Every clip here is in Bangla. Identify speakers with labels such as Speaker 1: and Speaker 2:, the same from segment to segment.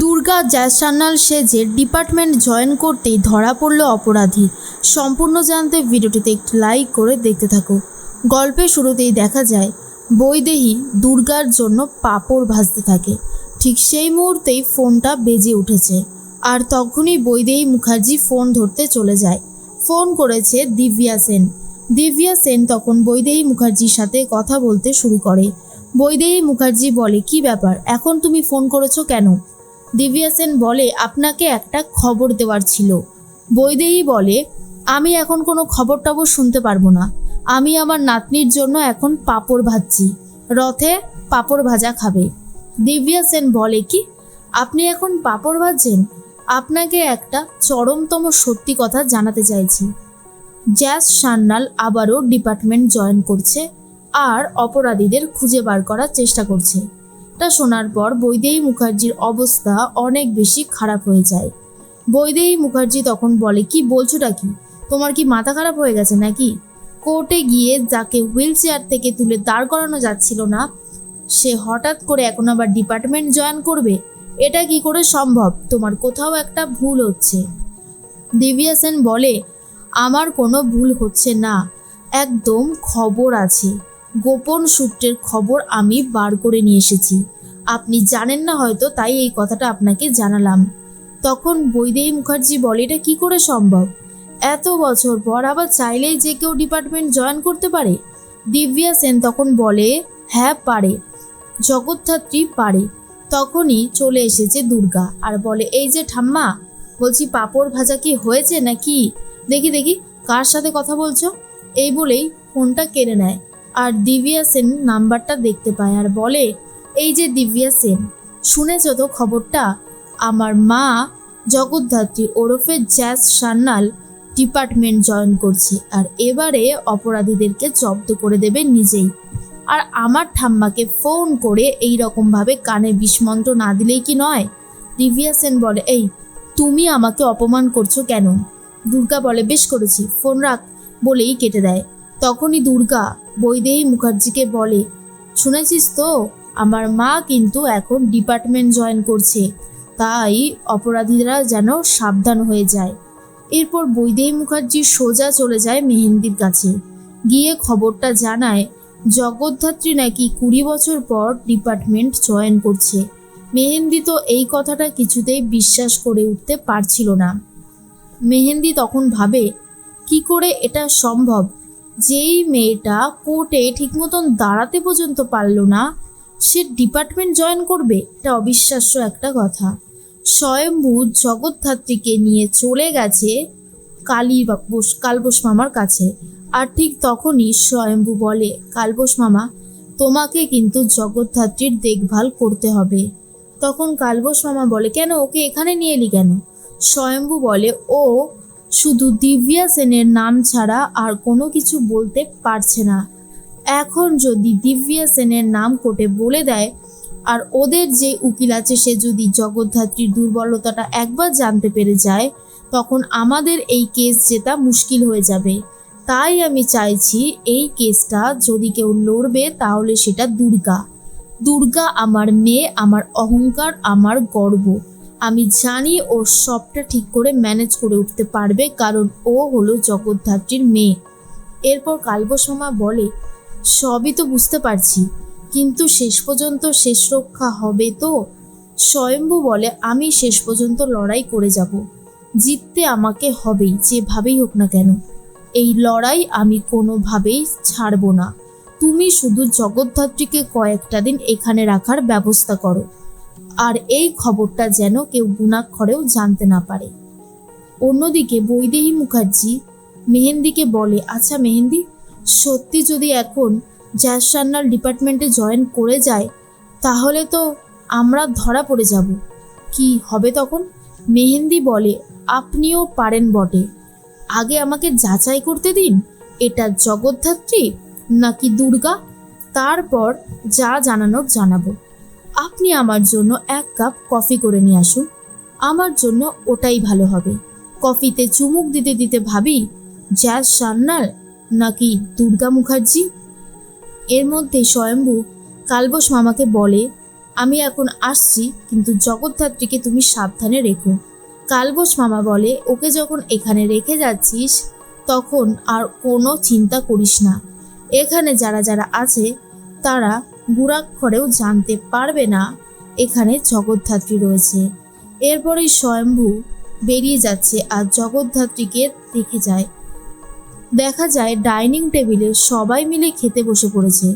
Speaker 1: দুর্গা জ্যাজ সান্যাল সেজে ডিপার্টমেন্ট জয়েন করতেই ধরা পড়ল অপরাধী। সম্পূর্ণ জানতে ভিডিওটিতে একটু লাইক করে দেখতে থাকো। গল্পের শুরুতেই দেখা যায়, বৈদেহী দুর্গার জন্য পাপড় ভাজতে থাকে। ঠিক সেই মুহূর্তেই ফোনটা বেজে উঠেছে। আর তখনই বৈদেহী মুখার্জি ফোন ধরতে চলে যায়। ফোন করেছে দিব্যা সেন। দিব্যা সেন তখন বৈদেহী মুখার্জির সাথে কথা বলতে শুরু করে। বৈদেহী মুখার্জি বলে, কি ব্যাপার? এখন তুমি ফোন করেছ কেন? দিব্যা সেন বলে, আপনাকে একটা খবর দেওয়ার ছিল। বৈদেহী বলে, আমি এখন কোনো খবর টবর শুনতে পারব না। আমি আমার নাতনির জন্য এখন পাঁপড় ভাজছি। রথে পাঁপড় ভাজা খাবে। দিব্যা সেন বলে, কি? আপনি এখন পাঁপড় ভাজছেন? আপনাকে একটা চরমতম সত্যি কথা জানাতে চাইছি। জ্যাস সান্যাল আবারও ডিপার্টমেন্ট জয়েন করছে আর অপরাধীদের খুঁজে বার করার চেষ্টা করছে। তা শোনার পর বৈদেহী মুখার্জির অবস্থা অনেক বেশি খারাপ হয়ে যায়। বৈদেহী মুখার্জি তখন বলে, কি বলছোটা কি? তোমার কি মাথা খারাপ হয়ে গেছে নাকি? কোর্টে গিয়ে যাকে হুইল চেয়ার থেকে তুলে দাঁড় করানো যাচ্ছিল না, সে হঠাৎ করে এখন আবার ডিপার্টমেন্ট জয়েন করবে? এটা কি করে সম্ভব? তোমার কোথাও একটা ভুল হচ্ছে। দিব্যা সেন বলে, আমার কোনো ভুল হচ্ছে না। একদম খবর আছে। গোপন সূত্রের খবর আমি বার করে নিয়ে এসেছি। আপনি জানেন না হয়তো তাই এই কথাটা আপনাকে জানালাম। তখন বৈদেহী মুখার্জি বলে, এটা কী করে সম্ভব? এত বছর পর আবার চাইলেই যে কেউ ডিপার্টমেন্ট জয়েন করতে পারে? দিব্যা সেন তখন বলে হ্যাঁ পারে। জগৎধাত্রী পারে। তখনই চলে এসেছে দুর্গা আর বলে, এই যে ঠাম্মা, বলছি পাপড় ভাজা কি হয়েছে নাকি? দেখি দেখি, কার সাথে কথা বলছো? এই বলেই ফোনটা কেড়ে নেয়। আর দিব্যা সেন নাম্বারটা দেখতে পায় আর বলে, এই যে দিব্যা সেন, শুনেছ তো খবরটা? আমার মা জগদ্ধাত্রী ওরফে জ্যাজ সান্যাল ডিপার্টমেন্ট জয়েন করছে আর এবারে অপরাধীদেরকে জব্দ করে দেবে নিজেই। আর আমার ঠাম্মাকে ফোন করে এই রকমভাবে কানে বিস্মন্ত্র না দিলেই কি নয়? দিব্যা সেন বলে, এই, তুমি আমাকে অপমান করছ কেন? দুর্গা বলে, বেশ করেছি, ফোন রাখ, বলেই কেটে দেয়। তখনই দুর্গা বৈদেহী মুখার্জিকে বলে, শুনেছিস তো, আমার মা কিন্তু এখন ডিপার্টমেন্ট জয়েন করছে, তাই অপরাধীরা যেন সাবধান হয়ে যায়। এরপর বৈদেহী মুখার্জি সোজা চলে যায় মেহেন্দির কাছে। গিয়ে খবরটা জানায়, জগদ্ধাত্রী নাকি কুড়ি বছর পর ডিপার্টমেন্ট জয়েন করছে। মেহেন্দি তো এই কথাটা কিছুতেই বিশ্বাস করে উঠতে পারছিল না। মেহেন্দি তখন ভাবে, কি করে এটা সম্ভব? যেই মেয়েটা কোর্টে ঠিক মতন দাঁড়াতে পর্যন্ত পারল না, সে ডিপার্টমেন্ট জয়েন করবে এটা অবিশ্বাস্য একটা কথা। স্বয়ম্ভূ জগৎধাত্রীকে নিয়ে চলে গেছে কালী বোস কালবোস মামার কাছে। আর ঠিক তখনই স্বয়ম্ভু বলে, কালবোস মামা, তোমাকে কিন্তু জগৎধাত্রীর দেখভাল করতে হবে। তখন কালবোস মামা বলে, কেন? ওকে এখানে নিয়ে এলি কেন? স্বয়ম্ভু বলে, ও শুধু দিব্যা সেনের নাম ছাড়া আর কোনো কিছু বলতে পারছে না। এখন যদি দিব্যা সেনের নাম কোর্টে বলে দেয়, আর ওদের যে উকিল আছে, সে যদি জগদ্ধাত্রীর দুর্বলতাটা একবার জানতে পেরে যায়, তখন আমাদের এই কেস জেতা মুশকিল হয়ে যাবে। তাই আমি চাইছি এই কেসটা যদি কেউ লড়বে, তাহলে সেটা দুর্গা। দুর্গা আমার মেয়ে, আমার অহংকার, আমার গর্ব। আমি জানি ও সবটা ঠিক করে ম্যানেজ করে উঠতে পারবে, কারণ ও হলো জগদ্ধাত্রীর মেয়ে। এরপর কালবসমা বলে, সবই তো বুঝতে পারছি, কিন্তু শেষ পর্যন্ত শেষ রক্ষা হবে তো? স্বয়ম্ভু বলে, আমি শেষ পর্যন্ত লড়াই করে যাব। জিততে আমাকে হবেই, যেভাবেই হোক না কেন। এই লড়াই আমি কোনোভাবেই ছাড়বো না। তুমি শুধু জগদ্ধাত্রীকে কয়েকটা দিন এখানে রাখার ব্যবস্থা করো। আর এই খবরটা যেন কেউ গুণাক্ষরেও জানতে না পারে। অন্যদিকে বৈদেহী মুখার্জি মেহেন্দিকে বলে আচ্ছা মেহেন্দি, সত্যি যদি এখন জ্যাস সান্যাল ডিপার্টমেন্টে জয়েন করে যায়, তাহলে তো আমরা ধরা পড়ে যাব। কি হবে তখন? মেহেন্দি বলে, আপনিও পারেন বটে। আগে আমাকে যাচাই করতে দিন, এটা জগদ্ধাত্রী নাকি দুর্গা? তারপর যা জানানোর জানাব। আপনি আমার জন্য এক কাপ কফি করে নিয়ে আসুন। আমার জন্য ওটাই ভালো হবে। কফিতে চুমুক দিতে দিতে ভাবি, জ্যাজ সান্যাল নাকি দুর্গা মুখার্জি? এর মধ্যে স্বয়ম্ভু কালবোস মামাকে বলে, আমি এখন আসছি, কিন্তু জগদ্ধাত্রীকে তুমি সাবধানে রেখো। কালবোস মামা বলে, ওকে যখন এখানে রেখে যাচ্ছিস, তখন আর কোনো চিন্তা করিস না। এখানে যারা যারা আছে, তারা গুড়াক্ষরেও জানতে পারবে না এখানে জগদ্ধাত্রী রয়েছে। এরপরেই স্বয়ম্ভু বেরিয়ে যাচ্ছে আর জগদ্ধাত্রীকে দেখে যায়। দেখা যায় ডাইনিং টেবিলে সবাই মিলে খেতে বসে পড়েছে।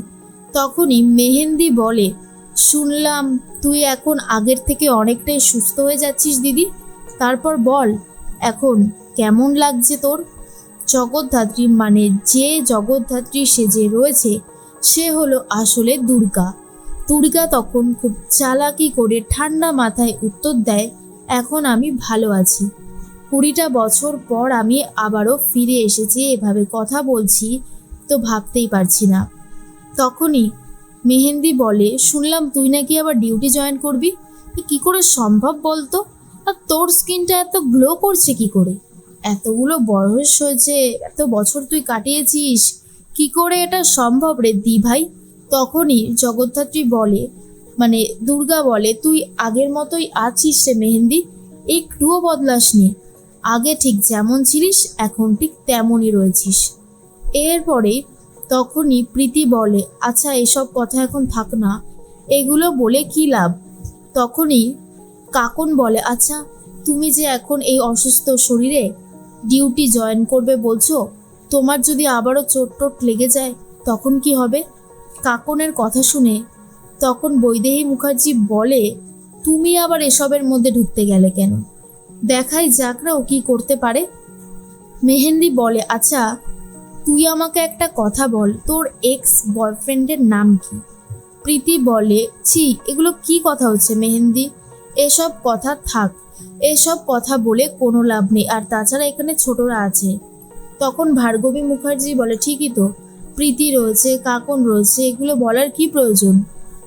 Speaker 1: তখনই মেহেন্দি বলে, শুনলাম, তুই এখন আগের থেকে অনেকটাই সুস্থ হয়ে যাচ্ছিস দিদি। তারপর বল, এখন কেমন লাগছে তোর? জগদ্ধাত্রী মানে যে জগদ্ধাত্রী সেজে রয়েছে সে হলো আসলে দুর্গা। দুর্গা তখন খুব চালাকি করে ঠান্ডা মাথায় উত্তর দেয়, এখন আমি ভালো আছি। কুড়িটা বছর পর আমি আবারও ফিরে এসেছি, এভাবে কথা বলছি তো ভাবতেই পারছি না। তখনই মেহেন্দি বলে, শুনলাম তুই নাকি আবার ডিউটি জয়েন করবি? কি করে সম্ভব বলতো? আর তোর স্কিনটা এত গ্লো করছে কি করে? এতগুলো বয়স হয়েছে, এত বছর তুই কাটিয়েছিস কি করে এটা সম্ভব রে দি ভাই তখনই জগদ্ধাত্রী বলে মানে দুর্গা বলে, তুই আগের মতোই আছিস রে মেহেন্দি, একটুও বদলাসনি। আগে ঠিক যেমন ছিলিস, এখন ঠিক তেমনই রয়েছিস। এরপরে তখনই প্রীতি বলে আচ্ছা এসব কথা এখন থাক না, এগুলো বলে কি লাভ? তখনই কাকন বলে আচ্ছা তুমি যে এখন এই অসুস্থ শরীরে ডিউটি জয়েন করবে বলছো তোমার যদি আবারও চোট টোট লেগে যায়, তখন কি হবে? কাকনের কথা শুনে তখন বৈদেহী মুখার্জি বলে, তুমি আবার এসবের মধ্যে ঢুকতে গেলে কেন? দেখাই যাক না ও কি করতে পারে। মেহেন্দি বলে আচ্ছা তুই আমাকে একটা কথা বল, তোর এক্স বয়ফ্রেন্ডের নাম কি? প্রীতি বলে, ছি, এগুলো কি কথা হচ্ছে মেহেন্দি? এসব কথা থাক, এসব কথা বলে কোনো লাভ নেই, আর তাছাড়া এখানে ছোটরা আছে। তখন ভার্গবী মুখার্জি বলে, ঠিকই তো, প্রীতি রয়েছে, কাকন রয়েছে, এগুলো বলার কি প্রয়োজন?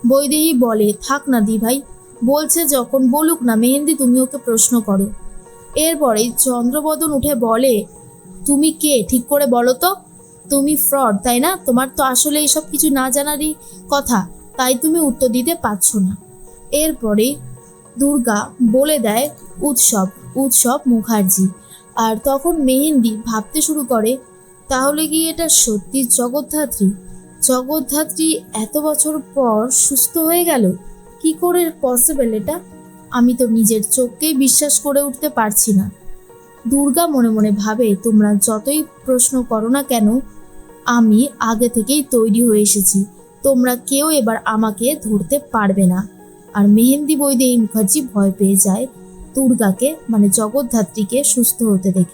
Speaker 1: বৈদেহী বলে, থাক না দি ভাই বলছে যখন বলুক না, মেহেন্দি তুমি ওকে প্রশ্ন করো। এরপরে চন্দ্রবদন উঠে বলে, তুমি কে? ঠিক করে বলো তো, তুমি ফ্রড, তাই না? তোমার তো আসলে এইসব কিছু না জানারই কথা, তাই তুমি উত্তর দিতে পারছ না। এরপরে দুর্গা বলে দেয়, উৎসব উৎসব মুখার্জি আর তখন মেহেন্দি ভাবতে শুরু করে, তাহলে কি এটা সত্যি জগদ্ধাত্রী? জগদ্ধাত্রী এত বছর পর সুস্থ হয়ে গেল? কি করে পসিবল এটা? আমি তো নিজের চোখকেই বিশ্বাস করে উঠতে পারছি না। দুর্গা মনে মনে ভাবে, তোমরা যতই প্রশ্ন করো না কেন, আমি আগে থেকেই তৈরি হয়ে এসেছি। তোমরা কেউ এবার আমাকে ধরতে পারবে না। আর মেহেন্দি বৈদেহী মুখার্জি ভয় পেয়ে যায়। দুর্গাকে মানে জগদ্ধাত্রীকে সুস্থ হতে দেখে।